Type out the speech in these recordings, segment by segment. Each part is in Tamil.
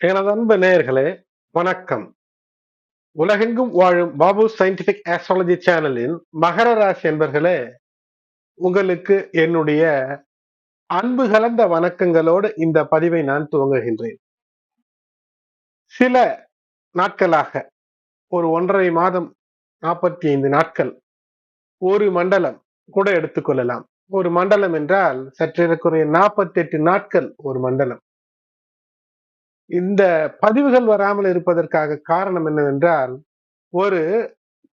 எனது அன்பு நேயர்களே வணக்கம். உலகெங்கும் வாழும் பாபு சயின்டிபிக் ஆஸ்ட்ராலஜி சேனலின் மகர ராசி என்பர்களே உங்களுக்கு என்னுடைய அன்பு கலந்த வணக்கங்களோடு இந்த பதிவை நான் துவங்குகின்றேன். சில நாட்களாக ஒரு ஒன்றரை மாதம் நாற்பத்தி ஐந்து நாட்கள் ஒரு மண்டலம் கூட எடுத்துக்கொள்ளலாம். ஒரு மண்டலம் என்றால் சற்றேறக்குறைய நாற்பத்தி எட்டு நாட்கள் ஒரு மண்டலம். இந்த பதிவுகள் வராமல் இருப்பதற்காக காரணம் என்னவென்றால் ஒரு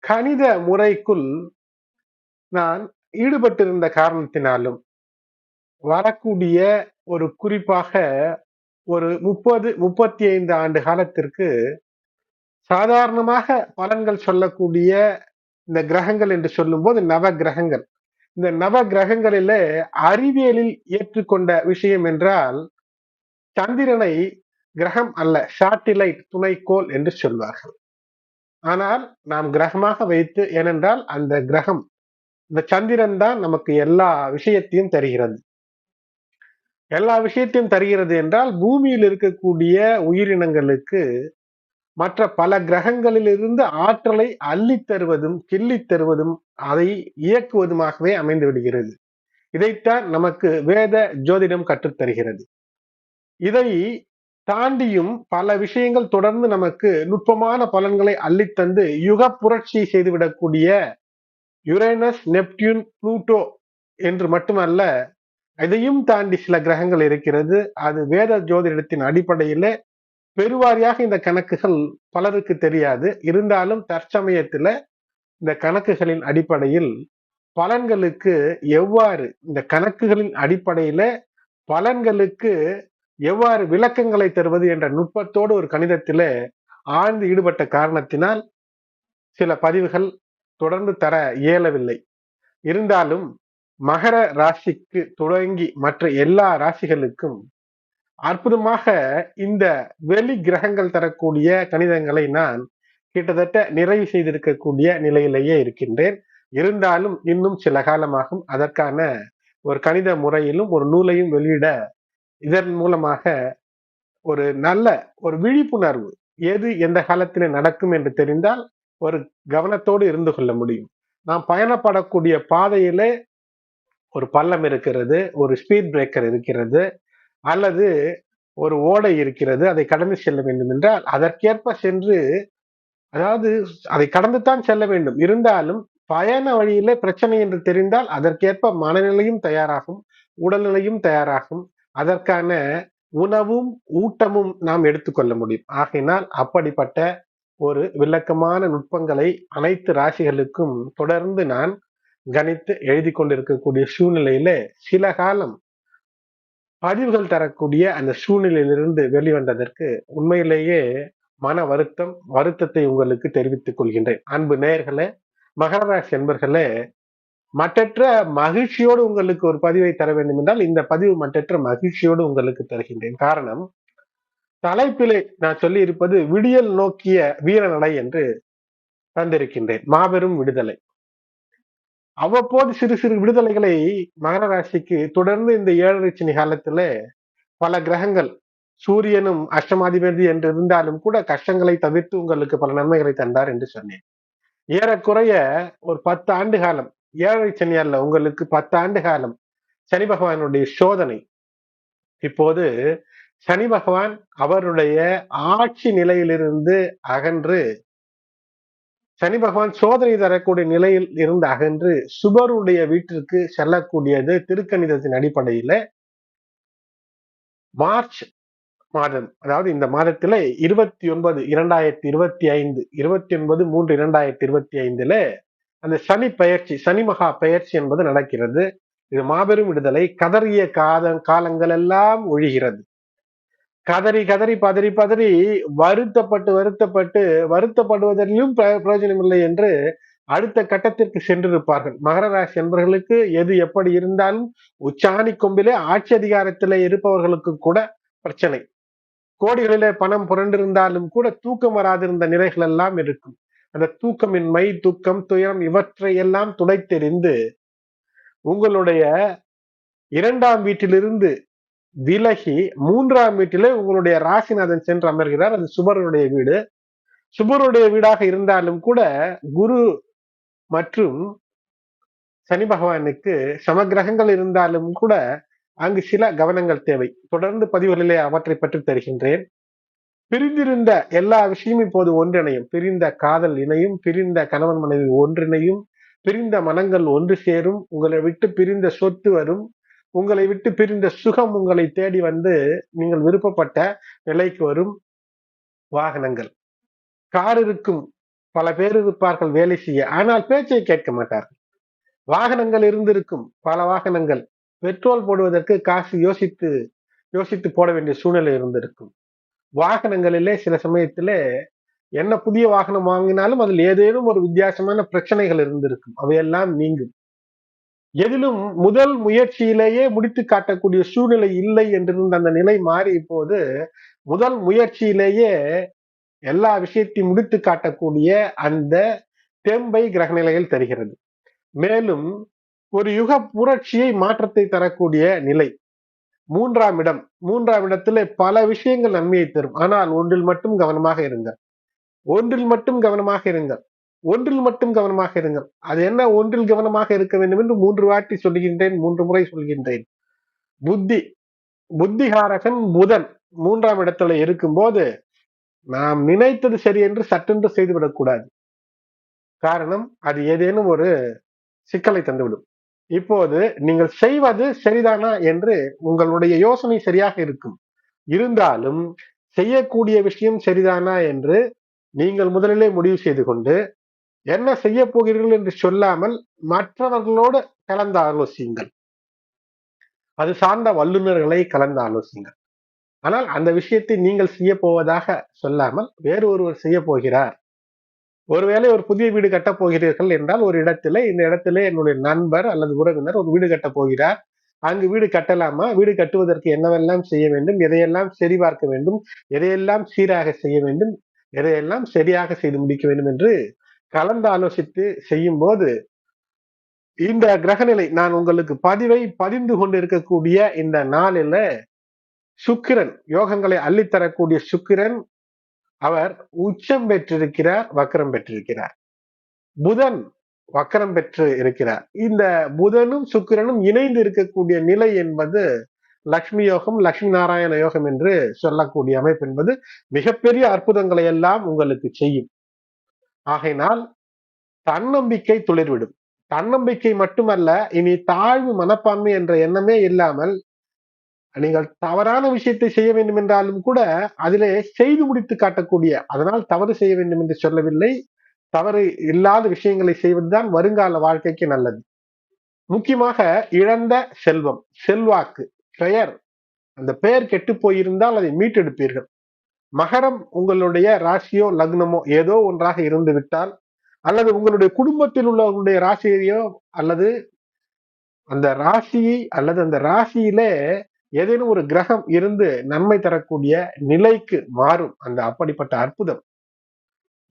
கணித முறைக்குள் நான் ஈடுபட்டிருந்த காரணத்தினாலும் வரக்கூடிய ஒரு குறிப்பாக ஒரு முப்பது முப்பத்தி ஐந்து ஆண்டு காலத்திற்கு சாதாரணமாக பலன்கள் சொல்லக்கூடிய இந்த கிரகங்கள் என்று சொல்லும்போது நவ கிரகங்கள். இந்த நவ கிரகங்களிலே அறிவியலில் ஏற்றுக்கொண்ட விஷயம் என்றால் சந்திரனை கிரகம் அல்ல சாட்டிலைட் துணைக்கோள் என்று சொல்வார்கள். ஆனால் நாம் கிரகமாக வைத்து ஏனென்றால் அந்த கிரகம் இந்த சந்திரன் தான் நமக்கு எல்லா விஷயத்தையும் தருகிறது. எல்லா விஷயத்தையும் தருகிறது என்றால் பூமியில் இருக்கக்கூடிய உயிரினங்களுக்கு மற்ற பல கிரகங்களிலிருந்து ஆற்றலை அள்ளி தருவதும் கிள்ளி தருவதும் அதை இயக்குவதுமாகவே அமைந்து விடுகிறது. இதைத்தான் நமக்கு வேத ஜோதிடம் கற்றுத்தருகிறது. இதை தாண்டியும் பல விஷயங்கள் தொடர்ந்து நமக்கு நுட்பமான பலன்களை அள்ளித்தந்து யுக புரட்சி செய்துவிடக்கூடிய யுரேனஸ் நெப்டியூன் புளூட்டோ என்று மட்டுமல்ல இதையும் தாண்டி சில கிரகங்கள் இருக்கிறது. அது வேத ஜோதிடத்தின் அடிப்படையில பெருவாரியாக இந்த கணக்குகள் பலருக்கு தெரியாது. இருந்தாலும் தற்சமயத்துல இந்த கணக்குகளின் அடிப்படையில் பலன்களுக்கு எவ்வாறு இந்த கணக்குகளின் அடிப்படையில பலன்களுக்கு எவ்வாறு விளக்கங்களை தருவது என்ற நுட்பத்தோடு ஒரு கணிதத்திலே ஆழ்ந்து ஈடுபட்ட காரணத்தினால் சில பதிவுகள் தொடர்ந்து தர இயலவில்லை. இருந்தாலும் மகர ராசிக்கு தொடங்கி மற்ற எல்லா ராசிகளுக்கும் அற்புதமாக இந்த வெளி கிரகங்கள் தரக்கூடிய கணிதங்களை நான் கிட்டத்தட்ட நிறைவு செய்திருக்கக்கூடிய நிலையிலேயே இருக்கின்றேன். இருந்தாலும் இன்னும் சில காலமாகும். அதற்கான ஒரு கணித முறையிலும் ஒரு நூலையும் வெளியிட இதன் மூலமாக ஒரு நல்ல ஒரு விழிப்புணர்வு எது எந்த காலத்திலே நடக்கும் என்று தெரிந்தால் ஒரு கவனத்தோடு இருந்து கொள்ள முடியும். நாம் பயணப்படக்கூடிய பாதையிலே ஒரு பள்ளம் இருக்கிறது ஒரு ஸ்பீட் பிரேக்கர் இருக்கிறது அல்லது ஒரு ஓடை இருக்கிறது அதை கடந்து செல்ல வேண்டும் என்றால் அதற்கேற்ப சென்று அதாவது அதை கடந்துதான் செல்ல வேண்டும். இருந்தாலும் பயண வழியிலே பிரச்சனை என்று தெரிந்தால் அதற்கேற்ப மனநிலையும் தயாராகும் உடல்நிலையும் தயாராகும். அதற்கான உணவும் ஊட்டமும் நாம் எடுத்துக்கொள்ள முடியும். ஆகையினால் அப்படிப்பட்ட ஒரு விளக்கமான நுட்பங்களை அனைத்து ராசிகளுக்கும் தொடர்ந்து நான் கணித்து எழுதி கொண்டிருக்கக்கூடிய சூழ்நிலையில சில காலம் பதிவுகள் தரக்கூடிய அந்த சூழ்நிலையிலிருந்து வெளிவந்ததற்கு உண்மையிலேயே மன வருத்தம் வருத்தத்தை உங்களுக்கு தெரிவித்துக் கொள்கின்றேன். அன்பு நேயர்களே மகர ராசி என்பர்களே மற்றற்ற மகிழ்ச்சியோடு உங்களுக்கு ஒரு பதிவை தர வேண்டும் என்றால் இந்த பதிவு மற்றற்ற மகிழ்ச்சியோடு உங்களுக்கு தருகின்றேன். காரணம் தலைப்பிலே நான் சொல்லி இருப்பது விடியல் நோக்கிய வீரநடை என்று தந்திருக்கின்றேன். மாபெரும் விடுதலை. அவ்வப்போது சிறு சிறு விடுதலைகளை மகர ராசிக்கு தொடர்ந்து இந்த ஏழரை சனி காலத்துல பல கிரகங்கள் சூரியனும் அஷ்டமாதிபதி என்று இருந்தாலும் கூட கஷ்டங்களை தவிர்த்து உங்களுக்கு பல நன்மைகளை தந்தார் என்று சொன்னேன். ஏறக்குறைய ஒரு பத்து ஆண்டு காலம் ஏழரை சனி உங்களுக்கு பத்தாண்டு காலம் சனி பகவானுடைய சோதனை. இப்போது சனி பகவான் அவருடைய ஆட்சி நிலையிலிருந்து அகன்று சனி பகவான் சோதனை தரக்கூடிய நிலையில் இருந்து அகன்று சுபருடைய வீட்டிற்கு செல்லக்கூடியது திருக்கணிதத்தின் அடிப்படையில மார்ச் மாதம் அதாவது இந்த மாதத்துல இருபத்தி ஒன்பது இரண்டாயிரத்தி இருபத்தி ஐந்து இருபத்தி ஒன்பது மூன்று இரண்டாயிரத்தி இருபத்தி ஐந்துல அந்த சனி பயிற்சி சனி மகா பயிற்சி என்பது நடக்கிறது. இது மாபெரும் விடுதலை. கதறிய காத காலங்கள் எல்லாம் ஒழிகிறது. கதறி கதறி பதறி பதறி வருத்தப்பட்டு வருத்தப்பட்டு வருத்தப்படுவதிலும் பிரயோஜனம் இல்லை என்று அடுத்த கட்டத்திற்கு சென்றிருப்பார்கள். மகர ராசி என்பவர்களுக்கு எது எப்படி இருந்தாலும் உச்சாணி கொம்பிலே ஆட்சி அதிகாரத்திலே இருப்பவர்களுக்கு கூட பிரச்சனை. கோடிகளிலே பணம் புரண்டிருந்தாலும் கூட தூக்கம் வராதிருந்த நிலைகள் எல்லாம் இருக்கும். அந்த தூக்கமின்மை துக்கம் துயரம் இவற்றை எல்லாம் துடைத்தெறிந்து உங்களுடைய இரண்டாம் வீட்டிலிருந்து விலகி மூன்றாம் வீட்டிலே உங்களுடைய ராசிநாதன் சென்று அமர்கிறார். அது சுபருடைய வீடு. சுபருடைய வீடாக இருந்தாலும் கூட குரு மற்றும் சனி பகவானுக்கு சமகிரகங்கள் இருந்தாலும் கூட அங்கு சில கவனங்கள் தேவை. தொடர்ந்து பதிவுகளிலே அவற்றை பற்றி தருகின்றேன். பிரிந்திருந்த எல்லா விஷயமும் இப்போது ஒன்றிணையும். பிரிந்த காதல் இணையும் பிரிந்த கணவன் மனைவி ஒன்றிணையும் பிரிந்த மனங்கள் ஒன்று சேரும் உங்களை விட்டு பிரிந்த சொத்து வரும் உங்களை விட்டு பிரிந்த சுகம் உங்களை தேடி வந்து நீங்கள் விருப்பப்பட்ட நிலைக்கு வரும் வாகனங்கள். கார் இருக்கும் பல பேர் இருப்பார்கள் வேலை செய்ய ஆனால் பேச்சை கேட்க மாட்டார்கள். வாகனங்கள் இருந்திருக்கும் பல வாகனங்கள். பெட்ரோல் போடுவதற்கு காசு யோசித்து யோசித்து போட வேண்டிய சூழ்நிலை இருந்திருக்கும். வாகனங்களிலே சில சமயத்துல என்ன புதிய வாகனம் வாங்கினாலும் அதில் ஏதேனும் ஒரு வித்தியாசமான பிரச்சனைகள் இருந்திருக்கும். அவையெல்லாம் நீங்கும். எதிலும் முதல் முயற்சியிலேயே முடித்து காட்டக்கூடிய சூழ்நிலை இல்லை என்றிருந்த அந்த நிலை மாறி இப்போது முதல் முயற்சியிலேயே எல்லா விஷயத்தையும் முடித்து காட்டக்கூடிய அந்த தெம்பை கிரகநிலைகள் தருகிறது. மேலும் ஒரு யுக புரட்சியை மாற்றத்தை தரக்கூடிய நிலை. மூன்றாம் இடம் மூன்றாம் இடத்துல பல விஷயங்கள் நன்மையை தரும். ஆனால் ஒன்றில் மட்டும் கவனமாக இருங்கள் ஒன்றில் மட்டும் கவனமாக இருங்கள் ஒன்றில் மட்டும் கவனமாக இருங்கள் அது என்ன? ஒன்றில் கவனமாக இருக்க வேண்டும் என்று மூன்று வாட்டி சொல்கின்றேன் மூன்று முறை சொல்கின்றேன். புத்தி புத்திகாரகன் புதன் மூன்றாம் இடத்துல இருக்கும்போது நாம் நினைத்தது சரி என்று சட்டென்று செய்துவிடக்கூடாது. காரணம் அது ஏதேனும் ஒரு சிக்கலை தந்துவிடும். இப்போது நீங்கள் செய்வது சரிதானா என்று உங்களுடைய யோசனை சரியாக இருக்கும். இருந்தாலும் செய்யக்கூடிய விஷயம் சரிதானா என்று நீங்கள் முதலிலே முடிவு செய்து கொண்டு என்ன செய்ய போகிறீர்கள் என்று சொல்லாமல் மற்றவர்களோடு கலந்து ஆலோசியுங்கள். அது சார்ந்த வல்லுநர்களை கலந்து ஆலோசியுங்கள். ஆனால் அந்த விஷயத்தை நீங்கள் செய்ய போவதாக சொல்லாமல் வேறு ஒருவர் செய்ய போகிறார். ஒருவேளை ஒரு புதிய வீடு கட்டப் போகிறீர்கள் என்றால் ஒரு இடத்துல இந்த இடத்துல என்னுடைய நண்பர் அல்லது உறவினர் ஒரு வீடு கட்டப் போகிறார். அங்கு வீடு கட்டலாமா? வீடு கட்டுவதற்கு என்னவெல்லாம் செய்ய வேண்டும்? எதையெல்லாம் சரிபார்க்க வேண்டும்? எதையெல்லாம் சீராக செய்ய வேண்டும்? எதையெல்லாம் சரியாக செய்து முடிக்க வேண்டும் என்று கலந்து ஆலோசித்து செய்யும் போது இந்த கிரகநிலை நான் உங்களுக்கு பதிவை பதிந்து கொண்டு இருக்கக்கூடிய இந்த நாளில சுக்கிரன் யோகங்களை அள்ளித்தரக்கூடிய சுக்கிரன் அவர் உச்சம் பெற்றிருக்கிறார் வக்கரம் பெற்றிருக்கிறார். புதன் வக்கரம் பெற்று இருக்கிறார். இந்த புதனும் சுக்கிரனும் இணைந்து இருக்கக்கூடிய நிலை என்பது லக்ஷ்மி யோகம் லக்ஷ்மி நாராயண யோகம் என்று சொல்லக்கூடிய அமைப்பு என்பது மிகப்பெரிய அற்புதங்களை எல்லாம் உங்களுக்கு செய்யும். ஆகையினால் தன்னம்பிக்கை துளிர்விடும். தன்னம்பிக்கை மட்டுமல்ல இனி தாழ்வு மனப்பான்மை என்ற எண்ணமே இல்லாமல் நீங்கள் தவறான விஷயத்தை செய்ய வேண்டும் என்றாலும் கூட அதிலே செய்து முடித்து காட்டக்கூடிய அதனால் தவறு செய்ய வேண்டும் என்று சொல்லவில்லை. தவறு இல்லாத விஷயங்களை செய்வதுதான் வருங்கால வாழ்க்கைக்கு நல்லது. முக்கியமாக இழந்த செல்வம் செல்வாக்கு பெயர் அந்த பெயர் கெட்டு போயிருந்தால் அதை மீட்டெடுப்பீர்கள். மகரம் உங்களுடைய ராசியோ லக்னமோ ஏதோ ஒன்றாக இருந்து விட்டால் அல்லது உங்களுடைய குடும்பத்தில் உள்ளவர்களுடைய ராசியையோ அல்லது அந்த ராசியை அல்லது அந்த ராசியிலே ஏதேனும் ஒரு கிரகம் இருந்து நன்மை தரக்கூடிய நிலைக்கு மாறும். அந்த அப்படிப்பட்ட அற்புதம்.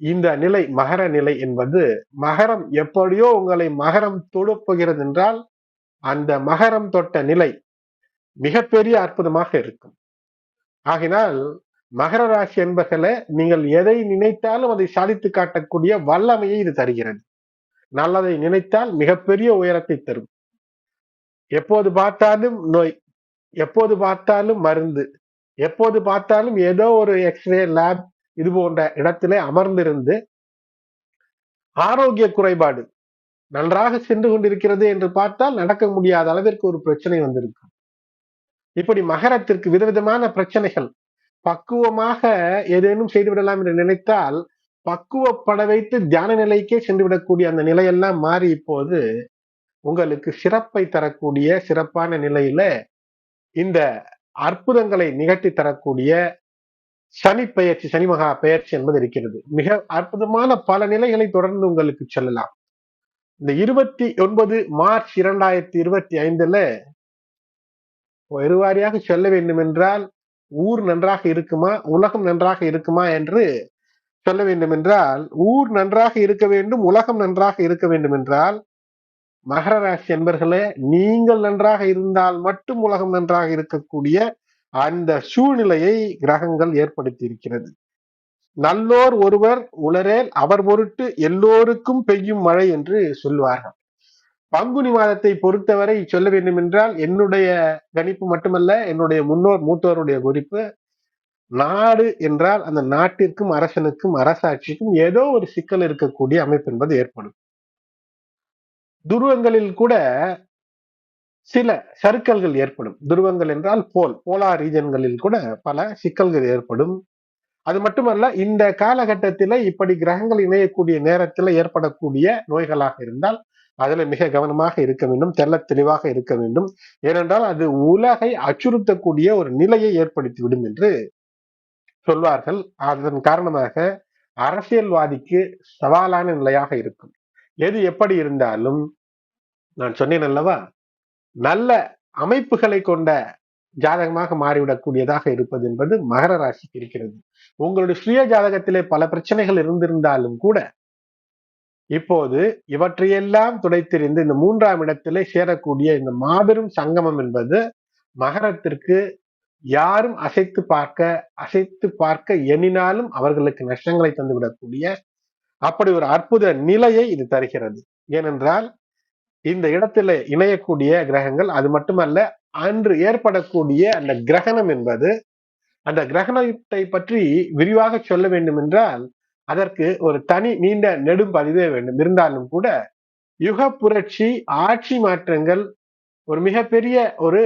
இந்த நிலை மகர நிலை என்பது மகரம் எப்படியோ உங்களை மகரம் தொடுப்போகிறது என்றால் அந்த மகரம் தொட்ட நிலை மிகப்பெரிய அற்புதமாக இருக்கும். ஆகினால் மகர ராசி என்பர்களை நீங்கள் எதை நினைத்தாலும் அதை சாதித்து காட்டக்கூடிய வல்லமையை இது தருகிறது. நல்லதை நினைத்தால் மிகப்பெரிய உயரத்தை தரும். எப்போது பார்த்தாலும் நோய் எப்போது பார்த்தாலும் மருந்து. எப்போது பார்த்தாலும் ஏதோ ஒரு எக்ஸ்ரே லேப் இது போன்ற இடத்திலே அமர்ந்திருந்து ஆரோக்கிய குறைபாடு நன்றாக சென்று கொண்டிருக்கிறது என்று பார்த்தால் நடக்க முடியாத அளவிற்கு ஒரு பிரச்சனை வந்திருக்கும். இப்படி மகரத்திற்கு விதவிதமான பிரச்சனைகள். பக்குவமாக ஏதேனும் செய்துவிடலாம் என்று நினைத்தால் பக்குவப்பட வைத்து தியான நிலைக்கே சென்று விடக்கூடிய அந்த நிலையெல்லாம் மாறி இப்போது உங்களுக்கு சிறப்பை தரக்கூடிய சிறப்பான நிலையில இந்த அற்புதங்களை நிகழ்த்தி தரக்கூடிய சனி பெயர்ச்சி சனி மகா பெயர்ச்சி என்பது இருக்கிறது. மிக அற்புதமான பல நிலைகளை தொடர்ந்து உங்களுக்கு சொல்லலாம். இந்த இருபத்தி ஒன்பது மார்ச் இரண்டாயிரத்தி இருபத்தி ஐந்துல வெறுவாரியாக சொல்ல வேண்டும் என்றால் ஊர் நன்றாக இருக்குமா உலகம் நன்றாக இருக்குமா என்று சொல்ல வேண்டும் என்றால் ஊர் நன்றாக இருக்க வேண்டும் உலகம் நன்றாக இருக்க வேண்டும் என்றால் மகர ராசி என்பர்களே நீங்கள் நன்றாக இருந்தால் மட்டும் உலகம் நன்றாக இருக்கக்கூடிய அந்த சூழ்நிலையை கிரகங்கள் ஏற்படுத்தி இருக்கிறது நல்லோர் ஒருவர் உளரேல் அவர் பொருட்டு எல்லோருக்கும் பெய்யும் மழை என்று சொல்வார்கள். பங்குனி மாதத்தை பொறுத்தவரை சொல்ல வேண்டும் என்றால் என்னுடைய கணிப்பு மட்டுமல்ல என்னுடைய முன்னோர் மூத்தோருடைய குறிப்பு நாடு என்றால் அந்த நாட்டிற்கும் அரசனுக்கும் அரசாட்சிக்கும் ஏதோ ஒரு சிக்கல் இருக்கக்கூடிய அமைப்பு என்பது ஏற்படும். துருவங்களில் கூட சில சர்க்கல்கள் ஏற்படும். துருவங்கள் என்றால் போல் போலார் ரீஜன்களில் கூட பல சிக்கல்கள் ஏற்படும். அது மட்டுமல்ல இந்த காலகட்டத்தில இப்படி கிரகங்கள் இணையக்கூடிய நேரத்தில் ஏற்படக்கூடிய நோய்களாக இருந்தால் அதுல மிக கவனமாக இருக்க வேண்டும் தெல்ல தெளிவாக இருக்க வேண்டும். ஏனென்றால் அது உலகை அச்சுறுத்தக்கூடிய ஒரு நிலையை ஏற்படுத்திவிடும் என்று சொல்வார்கள். அதன் காரணமாக அரசியல்வாதிக்கு சவாலான நிலையாக இருக்கும். எது எப்படி இருந்தாலும் நான் சொன்னேன் அல்லவா? நல்ல அமைப்புகளை கொண்ட ஜாதகமாக மாறிவிடக்கூடியதாக இருப்பது என்பது மகர ராசிக்கு இருக்கிறது. உங்களுடைய சுய ஜாதகத்திலே பல பிரச்சனைகள் இருந்திருந்தாலும் கூட இப்போது இவற்றையெல்லாம் துடைத்திருந்து இந்த மூன்றாம் இடத்திலே சேரக்கூடிய இந்த மாபெரும் சங்கமம் என்பது மகரத்திற்கு யாரும் அசைத்து பார்க்க அசைத்து பார்க்க எண்ணினாலும் அவர்களுக்கு நஷ்டங்களை தந்துவிடக்கூடிய அப்படி ஒரு அற்புத நிலையை இது தருகிறது. ஏனென்றால் இந்த இடத்துல இணையக்கூடிய கிரகங்கள் அது மட்டுமல்ல அன்று ஏற்படக்கூடிய அந்த கிரகணம் என்பது அந்த கிரகணத்தை பற்றி விரிவாக சொல்ல வேண்டும் என்றால் அதற்கு ஒரு தனி நீண்ட நெடும் பதிவே வேண்டும். இருந்தாலும் கூட யுக புரட்சி ஆட்சி மாற்றங்கள் ஒரு மிகப்பெரிய ஒரு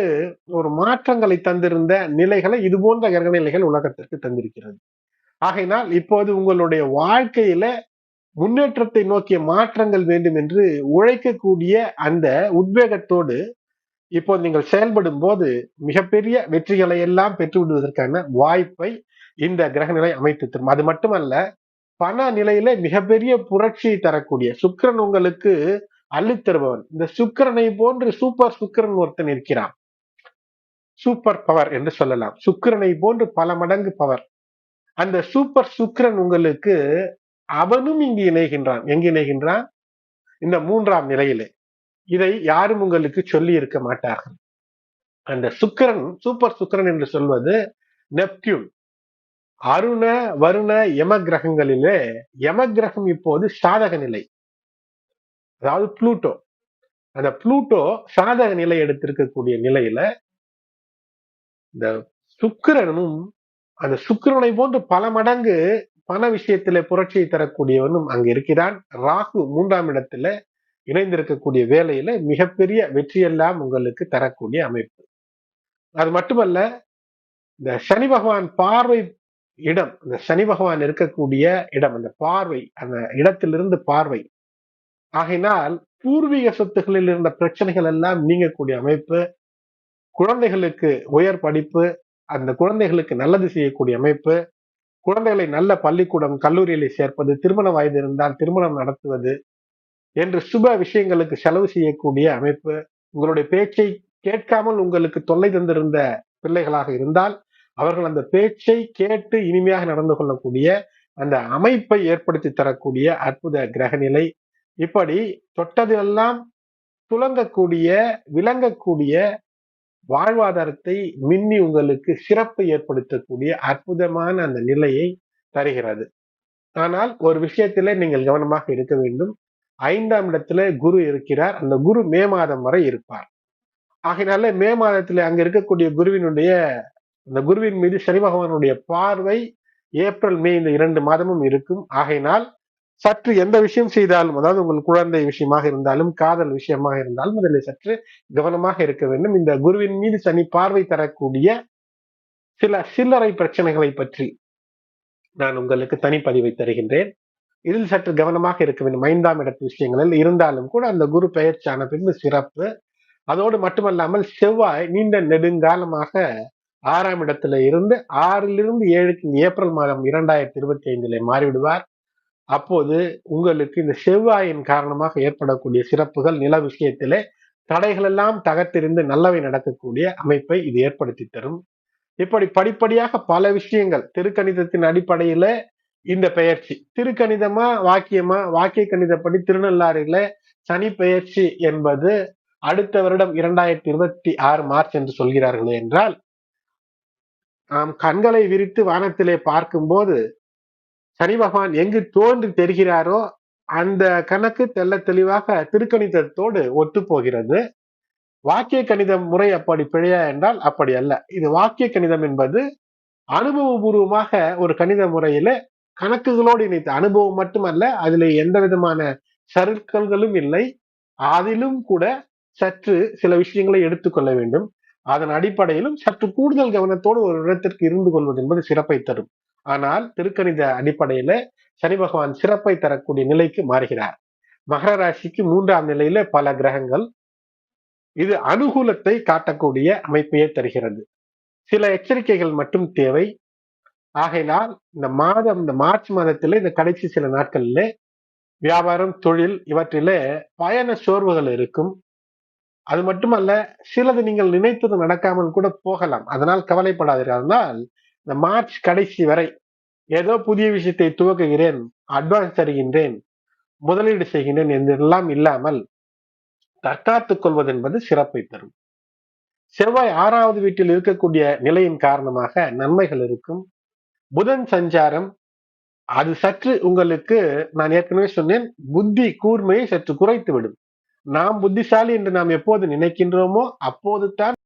ஒரு மாற்றங்களை தந்திருந்த நிலைகளை இது போன்ற கிரக நிலைகள் உலகத்திற்கு தந்திருக்கிறது. ஆகையினால் இப்போது உங்களுடைய வாழ்க்கையில முன்னேற்றத்தை நோக்கிய மாற்றங்கள் வேண்டும் என்று உழைக்கக்கூடிய அந்த உத்வேகத்தோடு இப்போ நீங்கள் செயல்படும் போது மிகப்பெரிய வெற்றிகளை எல்லாம் பெற்று விடுவதற்கான வாய்ப்பை இந்த கிரகநிலை அமைத்து தரும். அது மட்டுமல்ல பண நிலையில மிகப்பெரிய புரட்சியை தரக்கூடிய சுக்கரன் உங்களுக்கு அள்ளித்தருபவன் இந்த சுக்கரனை போன்று சூப்பர் சுக்கரன் ஒருத்தன் இருக்கிறான். சூப்பர் பவர் என்று சொல்லலாம். சுக்கரனை போன்று பல மடங்கு பவர் அந்த சூப்பர் சுக்கரன் உங்களுக்கு அவனும் இங்கு இணைகின்றான். எங்கு இணைகின்றான்? இந்த மூன்றாம் நிலையிலே. இதை யாரும் உங்களுக்கு சொல்லி இருக்க மாட்டார்கள். அந்த சுக்கரன் சூப்பர் சுக்கரன் என்று சொல்வது நெப்டியூன். அருண வருண யம கிரகங்களிலே யம கிரகம் இப்போது சாதக நிலை. அதாவது புளூட்டோ. அந்த புளூட்டோ சாதக நிலை எடுத்திருக்கக்கூடிய நிலையில இந்த சுக்கிரனும் அந்த சுக்கிரனை போன்று பல மடங்கு பண விஷயத்துல புரட்சியை தரக்கூடியவனும் அங்க இருக்கிறான். ராகு மூன்றாம் இடத்துல இணைந்திருக்கக்கூடிய வேலையில மிகப்பெரிய வெற்றியெல்லாம் உங்களுக்கு தரக்கூடிய அமைப்பு. அது மட்டுமல்ல இந்த சனி பகவான் பார்வை இடம் இந்த சனி பகவான் இருக்கக்கூடிய இடம் அந்த பார்வை அந்த இடத்திலிருந்து பார்வை. ஆகையினால் பூர்வீக சொத்துகளில் இருந்த பிரச்சனைகள் எல்லாம் நீங்கக்கூடிய அமைப்பு. குழந்தைகளுக்கு உயர் படிப்பு அந்த குழந்தைகளுக்கு நல்லது செய்யக்கூடிய அமைப்பு. குழந்தைகளை நல்ல பள்ளிக்கூடம் கல்லூரியில சேர்ப்பது திருமண வயது இருந்தால் திருமணம் நடத்துவது என்று சுப விஷயங்களுக்கு செலவு செய்யக்கூடிய அமைப்பு. உங்களுடைய பேச்சை கேட்காமல் உங்களுக்கு தொல்லை தந்திருந்த பிள்ளைகளாக இருந்தால் அவர்கள் அந்த பேச்சை கேட்டு இனிமையாக நடந்து கொள்ளக்கூடிய அந்த அமைப்பை ஏற்படுத்தி தரக்கூடிய அற்புத கிரகநிலை. இப்படி தொட்டதெல்லாம் துலங்கக்கூடிய விளங்கக்கூடிய வாழ்வாதாரத்தை மின்னி உங்களுக்கு சிறப்பை ஏற்படுத்தக்கூடிய அற்புதமான அந்த நிலையை தருகிறது. ஆனால் ஒரு விஷயத்திலே நீங்கள் கவனமாக இருக்க வேண்டும். ஐந்தாம் இடத்துல குரு இருக்கிறார். அந்த குரு மே மாதம் வரை இருப்பார். ஆகையினால மே மாதத்துல அங்க இருக்கக்கூடிய குருவினுடைய அந்த குருவின் மீது சனி பகவானுடைய பார்வை ஏப்ரல் மே இந்த இரண்டு மாதமும் இருக்கும். ஆகையினால் சற்று எந்த விஷயம் செய்தாலும் அதாவது உங்கள் குழந்தை விஷயமாக இருந்தாலும் காதல் விஷயமாக இருந்தாலும் அதில் சற்று கவனமாக இருக்க வேண்டும். இந்த குருவின் மீது சனி பார்வை தரக்கூடிய சில சில்லறை பிரச்சனைகளை பற்றி நான் உங்களுக்கு தனிப்பதிவை தருகின்றேன். இதில் சற்று கவனமாக இருக்க வேண்டும். ஐந்தாம் இடத்து விஷயங்களில் இருந்தாலும் கூட அந்த குரு பெயர்ச்சியான பின்பு சிறப்பு. அதோடு மட்டுமல்லாமல் செவ்வாய் நீண்ட நெடுங்காலமாக ஆறாம் இடத்துல இருந்து ஆறிலிருந்து ஏழுக்கு ஏப்ரல் மாதம் இரண்டாயிரத்தி இருபத்தி ஐந்திலே மாறிவிடுவார். அப்போது உங்களுக்கு இந்த செவ்வாயின் காரணமாக ஏற்படக்கூடிய சிறப்புகள் நில விஷயத்திலே தடைகள் எல்லாம் நல்லவை நடக்கக்கூடிய அமைப்பை இது ஏற்படுத்தி தரும். இப்படி படிப்படியாக பல விஷயங்கள் திருக்கணிதத்தின் அடிப்படையில இந்த பெயர்ச்சி. திருக்கணிதமா வாக்கியமா? வாக்கிய கணிதப்படி திருநள்ளாறில சனி பெயர்ச்சி என்பது அடுத்த வருடம் இரண்டாயிரத்தி இருபத்தி ஆறு மார்ச் என்று சொல்கிறார்கள் என்றால் நாம் கண்களை விரித்து வானத்திலே பார்க்கும்போது சனி பகவான் எங்கு தோன்றி தெரிகிறாரோ அந்த கணக்கு தெல்ல தெளிவாக திருக்கணிதத்தோடு ஒத்து போகிறது வாக்கிய கணிதம் முறை அப்படி பிழையா என்றால் அப்படி அல்ல. இது வாக்கிய கணிதம் என்பது அனுபவபூர்வமாக ஒரு கணித முறையில கணக்குகளோடு இணைத்த அனுபவம் மட்டுமல்ல அதுல எந்த விதமான சருக்கல்களும் இல்லை. அதிலும் கூட சற்று சில விஷயங்களை எடுத்துக்கொள்ள வேண்டும். அதன் அடிப்படையிலும் சற்று கூடுதல் கவனத்தோடு ஒரு இடத்திற்கு இருந்து கொள்வது என்பது சிறப்பை தரும். ஆனால் திருக்கணித அடிப்படையில சனி பகவான் சிறப்பை தரக்கூடிய நிலைக்கு மாறுகிறார். மகர ராசிக்கு மூன்றாம் நிலையில பல கிரகங்கள் இது அனுகூலத்தை காட்டக்கூடிய அமைப்பையே தருகிறது. சில எச்சரிக்கைகள் மட்டும் தேவை. ஆகையினால் இந்த மாதம் இந்த மார்ச் மாதத்திலே இந்த கடைசி சில நாட்களில் வியாபாரம் தொழில் இவற்றிலே பயண சோர்வுகள் இருக்கும். அது மட்டுமல்ல சிலது நீங்கள் நினைத்தது நடக்காமல் கூட போகலாம். அதனால் கவலைப்படாதீர்கள். அதனால் இந்த மார்ச் கடைசி வரை ஏதோ புதிய விஷயத்தை துவக்குகிறேன் அட்வான்ஸ் தருகின்றேன் முதலீடு செய்கின்றேன் என்றெல்லாம் இல்லாமல் தற்காத்துக் கொள்வது என்பது சிறப்பை தரும். செவ்வாய் ஆறாவது வீட்டில் இருக்கக்கூடிய நிலையின் காரணமாக நன்மைகள் இருக்கும். புதன் சஞ்சாரம் அது சற்று உங்களுக்கு நான் ஏற்கனவே சொன்னேன் புத்தி கூர்மையை சற்று குறைத்து விடும் நாம் புத்திசாலி என்று நாம் எப்போது நினைக்கின்றோமோ அப்போது தான்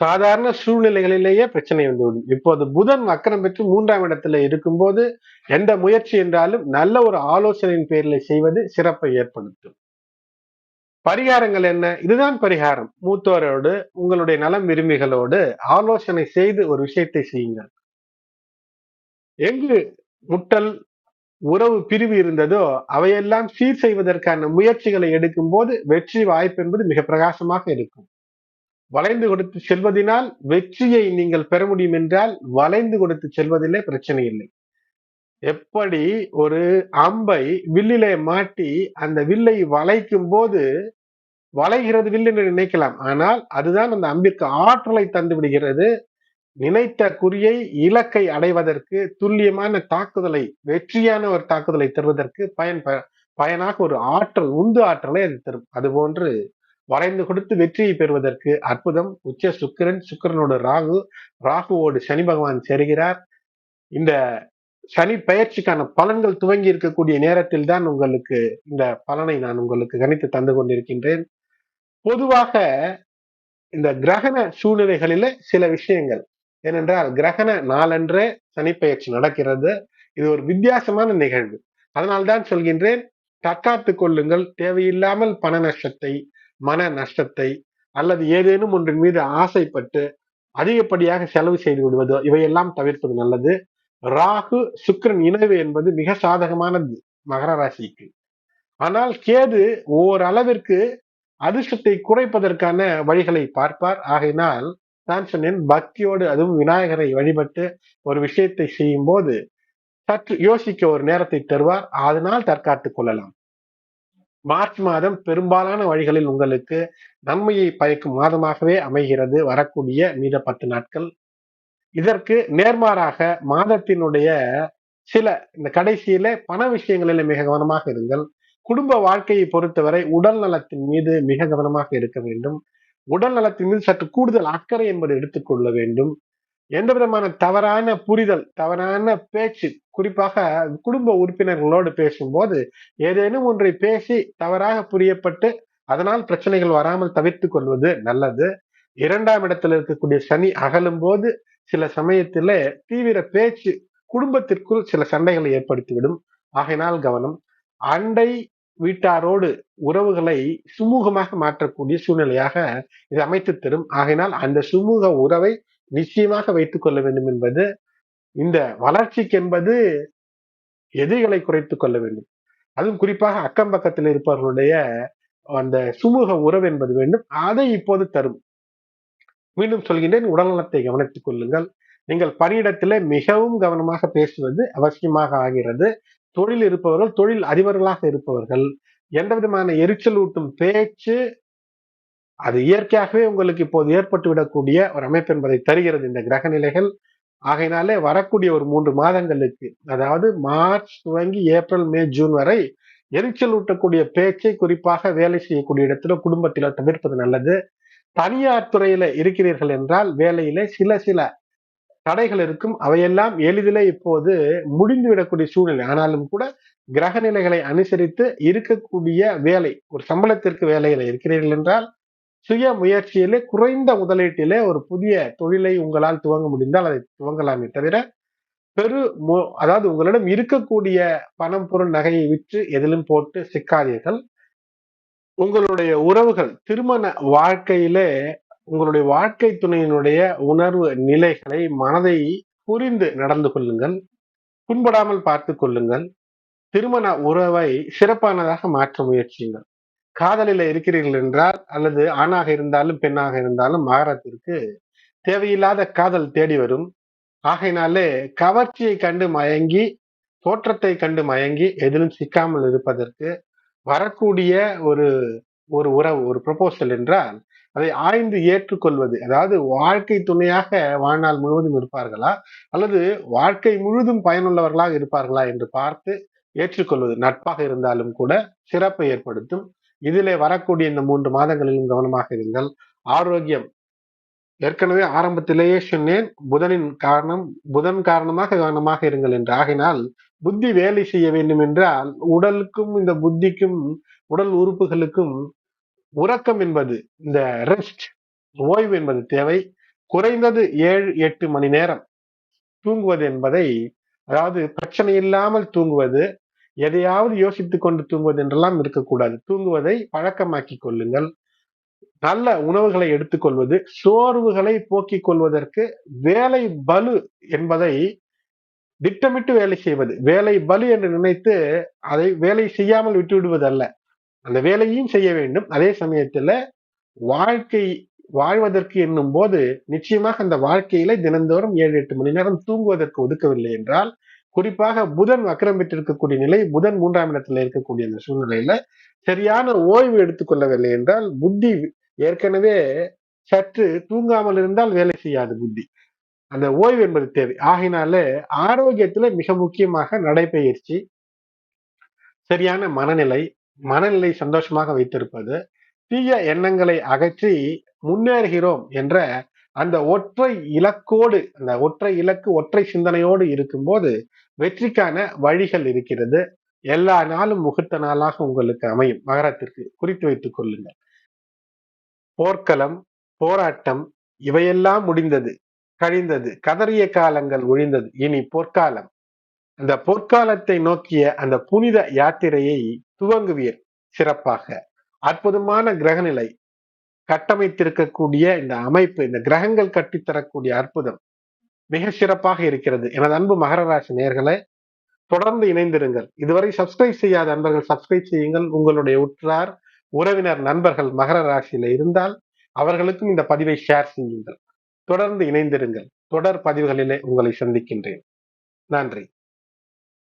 சாதாரண சூழ்நிலைகளிலேயே பிரச்சனை வந்துவிடும் இப்போது புதன் வக்கரம் பெற்று மூன்றாம் இடத்துல இருக்கும்போது எந்த முயற்சி என்றாலும் நல்ல ஒரு ஆலோசனையின் பேரில் செய்வது சிறப்பை ஏற்படுத்தும். பரிகாரங்கள் என்ன? இதுதான் பரிகாரம். மூத்தோரோடு உங்களுடைய நலம் விரும்பிகளோடு ஆலோசனை செய்து ஒரு விஷயத்தை செய்யுங்கள். எங்கு முட்டல் உறவு பிரிவு இருந்ததோ அவையெல்லாம் சீர் செய்வதற்கான முயற்சிகளை எடுக்கும் போது வெற்றி வாய்ப்பு என்பது மிக பிரகாசமாக இருக்கும். வளைந்து கொடுத்து செல்வதனால் வெற்றியை நீங்கள் பெற முடியும் என்றால் வளைந்து கொடுத்து செல்வதிலே பிரச்சனை இல்லை. எப்படி ஒரு அம்பை வில்லிலே மாட்டி அந்த வில்லை வளைக்கும் போது வளைகிறது வில் என்று நினைக்கலாம். ஆனால் அதுதான் அந்த அம்பிற்கு ஆற்றலை தந்து விடுகிறது. நினைத்த குறியை இலக்கை அடைவதற்கு துல்லியமான தாக்குதலை வெற்றியான ஒரு தாக்குதலை தருவதற்கு பயன் பயனாக ஒரு ஆற்றல் உந்து ஆற்றலை அது தரும். அதுபோன்று வரைந்து கொடுத்து வெற்றியை பெறுவதற்கு அற்புதம். உச்ச சுக்கிரன் சுக்கிரனோடு ராகு ராகுவோடு சனி பகவான் சேருகிறார். இந்த சனி பயிற்சிக்கான பலன்கள் துவங்கி இருக்கக்கூடிய நேரத்தில் தான் உங்களுக்கு இந்த பலனை நான் உங்களுக்கு கணித்து தந்து கொண்டிருக்கின்றேன். பொதுவாக இந்த கிரகண சூழ்நிலைகளில சில விஷயங்கள். ஏனென்றால் கிரகண நாளன்றே சனிப்பெயர்ச்சி நடக்கிறது. இது ஒரு வித்தியாசமான நிகழ்வு. அதனால்தான் சொல்கின்றேன் தற்காத்து கொள்ளுங்கள். தேவையில்லாமல் பண நஷ்டத்தை மன நஷ்டத்தை அல்லது ஏதேனும் ஒன்றின் மீது ஆசைப்பட்டு அதிகப்படியாக செலவு செய்து விடுவதோ இவையெல்லாம் தவிர்ப்பது நல்லது. ராகு சுக்கரன் இணைவு என்பது மிக சாதகமானது மகர ராசிக்கு. ஆனால் கேது ஓரளவிற்கு அதிர்ஷ்டத்தை குறைப்பதற்கான வழிகளை பார்ப்பார். ஆகையினால் நான் சொன்னேன் பக்தியோடு அதுவும் விநாயகரை வழிபட்டு ஒரு விஷயத்தை செய்யும் போது சற்று யோசிக்க ஒரு நேரத்தை தருவார். அதனால் தற்காத்துக் கொள்ளலாம். மார்ச் மாதம் பெரும்பாலான வழிகளில் உங்களுக்கு நன்மையை பயக்கும் மாதமாகவே அமைகிறது. வரக்கூடிய மீத பத்து நாட்கள். இதற்கு நேர்மாறாக மாதத்தினுடைய சில இந்த கடைசியில பண விஷயங்களில் மிக கவனமாக இருங்கள். குடும்ப வாழ்க்கையை பொறுத்தவரை உடல் நலத்தின் மீது மிக கவனமாக இருக்க வேண்டும். உடல் நலத்தின் மீது சற்று கூடுதல் அக்கறை என்பதை எடுத்துக்கொள்ள வேண்டும். எந்த விதமான தவறான புரிதல் தவறான பேச்சு குறிப்பாக குடும்ப உறுப்பினர்களோடு பேசும்போது ஏதேனும் ஒன்றை பேசி தவறாக புரியப்பட்டு அதனால் பிரச்சனைகள் வராமல் தவிர்த்து கொள்வது நல்லது. இரண்டாம் இடத்தில் இருக்கக்கூடிய சனி அகலும் போது சில சமயத்திலே தீவிர பேச்சு குடும்பத்திற்குள் சில சண்டைகளை ஏற்படுத்திவிடும். ஆகையினால் கவனம் அண்டை வீட்டாரோடு உறவுகளை சுமூகமாக மாற்றக்கூடிய சூழ்நிலையாக இது அமைத்து தரும். ஆகையினால் அந்த சுமூக உறவை நிச்சயமாக வைத்துக் கொள்ள வேண்டும் என்பது இந்த வளர்ச்சிக்கு என்பது எதிரிகளை குறைத்துக் கொள்ள வேண்டும். அதுவும் குறிப்பாக அக்கம் பக்கத்தில் இருப்பவர்களுடைய அந்த சுமூக உறவு என்பது வேண்டும். அதை இப்போது தரும். மீண்டும் சொல்கின்றேன் உடல்நலத்தை கவனித்துக் கொள்ளுங்கள். நீங்கள் பணியிடத்திலே மிகவும் கவனமாக பேசுவது அவசியமாக ஆகிறது. தொழில் இருப்பவர்கள் தொழில் அதிபர்களாக இருப்பவர்கள் எந்த விதமான எரிச்சல் ஊட்டும் பேச்சு அது இயற்கையாகவே உங்களுக்கு இப்போது ஏற்பட்டு விடக்கூடிய ஒரு அமைப்பு என்பதை தருகிறது இந்த கிரக நிலைகள். ஆகையினாலே வரக்கூடிய ஒரு மூன்று மாதங்களுக்கு அதாவது மார்ச் துவங்கி ஏப்ரல் மே ஜூன் வரை எரிச்சல் ஊட்டக்கூடிய பேச்சை குறிப்பாக வேலை செய்யக்கூடிய இடத்துல குடும்பத்தில தவிர்ப்பது நல்லது. தனியார் துறையில இருக்கிறீர்கள் என்றால் வேலையில சில சில தடைகள் இருக்கும். அவையெல்லாம் எளிதில் இப்போது முடிந்துவிடக்கூடிய சூழ்நிலை. ஆனாலும் கூட கிரக நிலைகளை அனுசரித்து இருக்கக்கூடிய வேலை ஒரு சம்பளத்திற்கு வேலையில இருக்கிறீர்கள் என்றால் சுய முயற்சியிலே குறைந்த முதலீட்டிலே ஒரு புதிய தொழிலை உங்களால் துவங்க முடிந்தால் அதை துவங்கலாமே தவிர பெரு அதாவது உங்களிடம் இருக்கக்கூடிய பணம் பொருள் நகையை விற்று எதிலும் போட்டு சிக்காதீர்கள். உங்களுடைய உறவுகள் திருமண வாழ்க்கையிலே உங்களுடைய வாழ்க்கை துணையினுடைய உணர்வு நிலைகளை மனதை புரிந்து நடந்து கொள்ளுங்கள். புண்படாமல் பார்த்து கொள்ளுங்கள். திருமண உறவை சிறப்பானதாக மாற்ற முயற்சியுங்கள். காதலில இருக்கிறீர்கள் என்றால் அல்லது ஆணாக இருந்தாலும் பெண்ணாக இருந்தாலும் மகாரத்திற்கு தேவையில்லாத காதல் தேடி வரும். ஆகையினாலே கவர்ச்சியை கண்டு மயங்கி தோற்றத்தை கண்டு மயங்கி எதிலும் சிக்காமல் இருப்பதற்கு வரக்கூடிய ஒரு ஒரு உறவு ஒரு ப்ரொபோசல் என்றால் அதை ஆய்ந்து ஏற்றுக்கொள்வது. அதாவது வாழ்க்கை துணையாக வாழ்நாள் முழுவதும் இருப்பார்களா? அல்லது வாழ்க்கை முழுதும் பயனுள்ளவர்களாக இருப்பார்களா என்று பார்த்து ஏற்றுக்கொள்வது. நட்பாக இருந்தாலும் கூட சிறப்பை ஏற்படுத்தும். இதிலே வரக்கூடிய இந்த மூன்று மாதங்களிலும் கவனமாக இருங்கள். ஆரோக்கியம். ஏற்கனவே ஆரம்பத்திலேயே சொன்னேன் புதனின் காரணம் புதன் காரணமாக கவனமாக இருங்கள் என்று. ஆகினால் புத்தி வேலை செய்ய வேண்டும் என்றால் உடலுக்கும் இந்த புத்திக்கும் உடல் உறுப்புகளுக்கும் உறக்கம் என்பது இந்த ரெஸ்ட் ஓய்வு என்பது தேவை. குறைந்தது ஏழு எட்டு மணி நேரம் தூங்குவது என்பதை அதாவது பிரச்சனை இல்லாமல் தூங்குவது எதையாவது யோசித்துக் கொண்டு தூங்குவது என்றெல்லாம் இருக்கக்கூடாது. தூங்குவதை பழக்கமாக்கி கொள்ளுங்கள். நல்ல உணவுகளை எடுத்துக்கொள்வது சோர்வுகளை போக்கிக் கொள்வதற்கு வேலை பலு என்பதை திட்டமிட்டு வேலை செய்வது. வேலை பலு என்று நினைத்து அதை வேலை செய்யாமல் விட்டுவிடுவது அல்ல அந்த வேலையும் செய்ய வேண்டும். அதே சமயத்துல வாழ்க்கை வாழ்வதற்கு என்னும் போது நிச்சயமாக அந்த வாழ்க்கையில தினந்தோறும் ஏழு எட்டு மணி நேரம் தூங்குவதற்கு ஒதுக்கவில்லை என்றால் குறிப்பாக புதன் அக்கிரமிட்டு இருக்கக்கூடிய நிலை புதன் மூன்றாம் இடத்துல இருக்கக்கூடிய அந்த சூழ்நிலையில சரியான ஓய்வு எடுத்துக்கொள்ளவில்லை என்றால் புத்தி ஏற்கனவே சற்று தூங்காமல் இருந்தால் வேலை செய்யாது புத்தி. அந்த ஓய்வு என்பது தேவை. ஆகினாலே ஆரோக்கியத்துல மிக முக்கியமாக நடைபயிற்சி சரியான மனநிலை மனநிலை சந்தோஷமாக வைத்திருப்பது தீய எண்ணங்களை அகற்றி முன்னேறுகிறோம் என்ற அந்த ஒற்றை இலக்கோடு அந்த ஒற்றை இலக்கு ஒற்றை சிந்தனையோடு இருக்கும்போது வெற்றிக்கான வழிகள் இருக்கிறது. எல்லா நாளும் முகூர்த்த நாளாக உங்களுக்கு அமையும். மகரத்திற்கு குறித்து வைத்துக் கொள்ளுங்கள். போர்க்களம் போராட்டம் இவையெல்லாம் முடிந்தது கழிந்தது. கதறிய காலங்கள் ஒழிந்தது. இனி போர்க்காலம். அந்த போர்க்காலத்தை நோக்கிய அந்த புனித யாத்திரையை துவங்குவீர் சிறப்பாக. அற்புதமான கிரகநிலை கட்டமைத்திருக்கக்கூடிய இந்த அமைப்பு இந்த கிரகங்கள் கட்டித்தரக்கூடிய அற்புதம். மிக சிறப்பாக இருக்கிறது. எனது அன்பு மகர ராசி நேர்களை தொடர்ந்து இணைந்திருங்கள். இதுவரை சப்ஸ்கிரைப் செய்யாத அன்பர்கள் சப்ஸ்கிரைப் செய்யுங்கள். உங்களுடைய உற்றார் உறவினர் நண்பர்கள் மகர ராசியில இருந்தால் அவர்களுக்கும் இந்த பதிவை ஷேர் செய்யுங்கள். தொடர்ந்து இணைந்திருங்கள். தொடர் பதிவுகளிலே உங்களை சந்திக்கின்றேன். நன்றி.